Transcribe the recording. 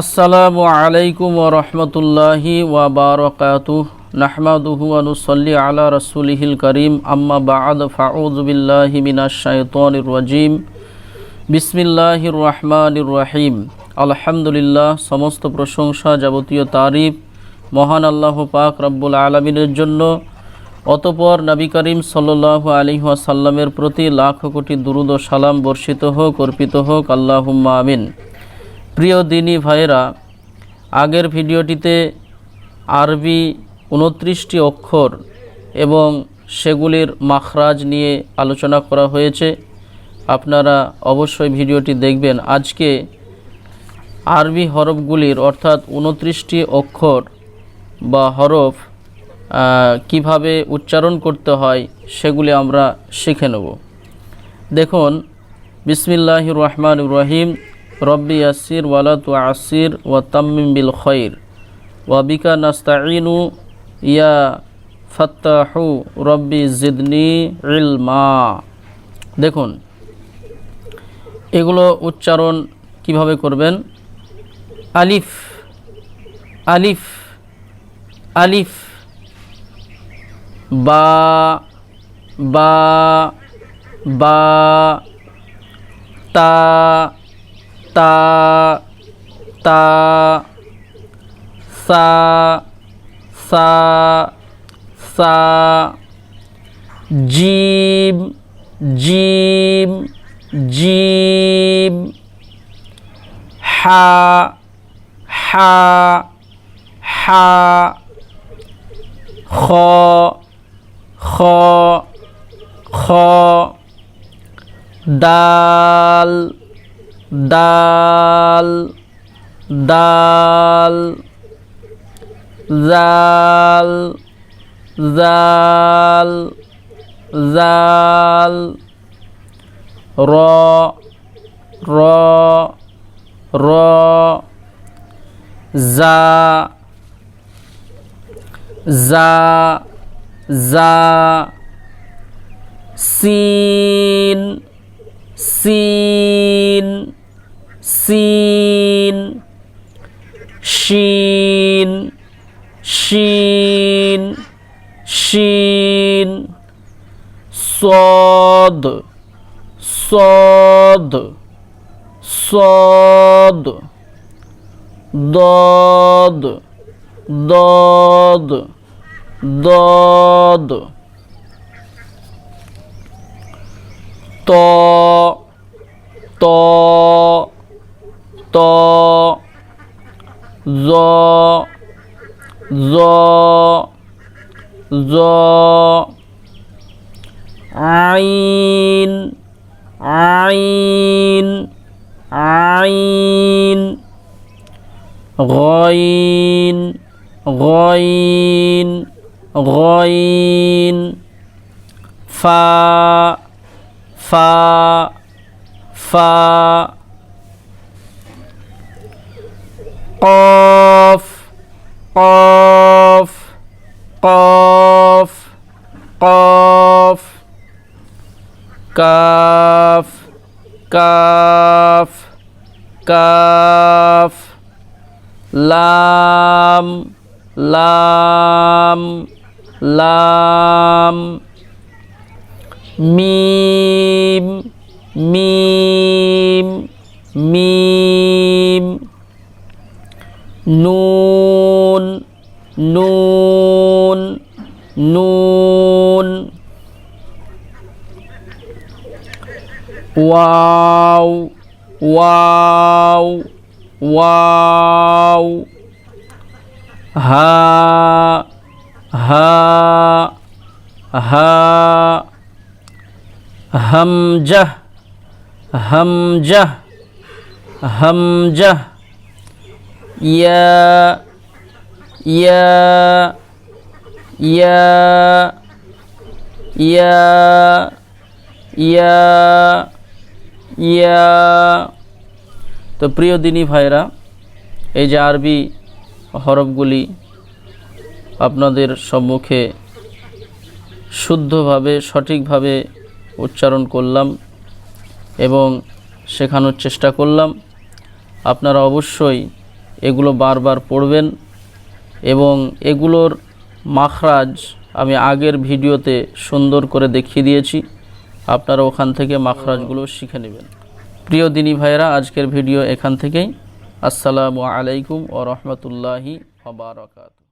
আসসালামু আলাইকুম ওরহমতুল্লাহি ওয়াবারকাতু নাহমাদুহু আনুসল্লি আলা রসুলিহিল করিম। আম্মা বাদ ফাউজবিল্লাহি মিনাশ শাইতানির রাজিম। বিসমিল্লাহির রহমানির রহিম। আলহামদুলিল্লাহ, সমস্ত প্রশংসা যাবতীয় তারিফ মহান আল্লাহ পাক রব্বুল আলমিনের জন্য। অতপর নবী করিম সাল্লাল্লাহু আলাইহি ওয়াসাল্লামের প্রতি লাখ কোটি দুরুদ ও সালাম বর্ষিত হোক, অর্পিত হোক। আল্লাহুম্মা আমিন। প্রিয় দিনী ভাইয়েরা, আগের ভিডিওটিতে আরবি উনত্রিশটি অক্ষর এবং সেগুলির মাখরাজ নিয়ে আলোচনা করা হয়েছে। আপনারা অবশ্যই ভিডিওটি দেখবেন। আজকে আরবি হরফগুলির অর্থাৎ উনত্রিশটি অক্ষর বা হরফ কীভাবে উচ্চারণ করতে হয় সেগুলি আমরা শিখে নেব। দেখুন বিসমিল্লাহ রহমান রহিম। রব্বি আসির ওয়ালা তু আসির ওয়া তাম্মিম বিল খৈর। ওয়া বিকা নাস্তাইনু ইয়া ফাত্তাহু রব্বি জিদনি ইলমা। দেখুন, এগুলো উচ্চারণ কীভাবে করবেন? আলিফ আলিফ আলিফ, বা বা বা, তা তা তা, সা সা সা জিম জিম জিম হা হা হা, খ খ খ দাল দাল দাল জাল জাল জাল র র র জা জা জা সিন সিন সিন শিন শিন শিন সদ সদ সদ দদ দদ দদ। ত ত ত জ জ জ আইন আইন আইন গইন গইন গইন ফা ফা ফা قاف قاف قاف قاف كاف كاف كاف لام لام لام ميم ميم ميم নুন নুন নুন। ওয়াও ওয়াও ওয়াও। হা হা হা। হামজাহ হামজাহ হামজাহ يا يا يا يا يا يا তো প্রিয় দিনী ভাইরা এই যে আরবি হরফগুলি আপনাদের সম্মুখে শুদ্ধভাবে সঠিকভাবে উচ্চারণ করলাম এবং শেখানোর চেষ্টা করলাম আপনারা অবশ্যই এগুলো বারবার পড়বেন এবং এগুলোর মাখরাজ আমি আগের ভিডিওতে সুন্দর করে দেখিয়ে দিয়েছি। আপনারা ওখান থেকে মাখরাজগুলো শিখে নেবেন। প্রিয় দিনী ভাইরা আজকের ভিডিও এখান থেকেই। আসসালামু আলাইকুম ও রহমতুল্লাহি ওবরাকাতু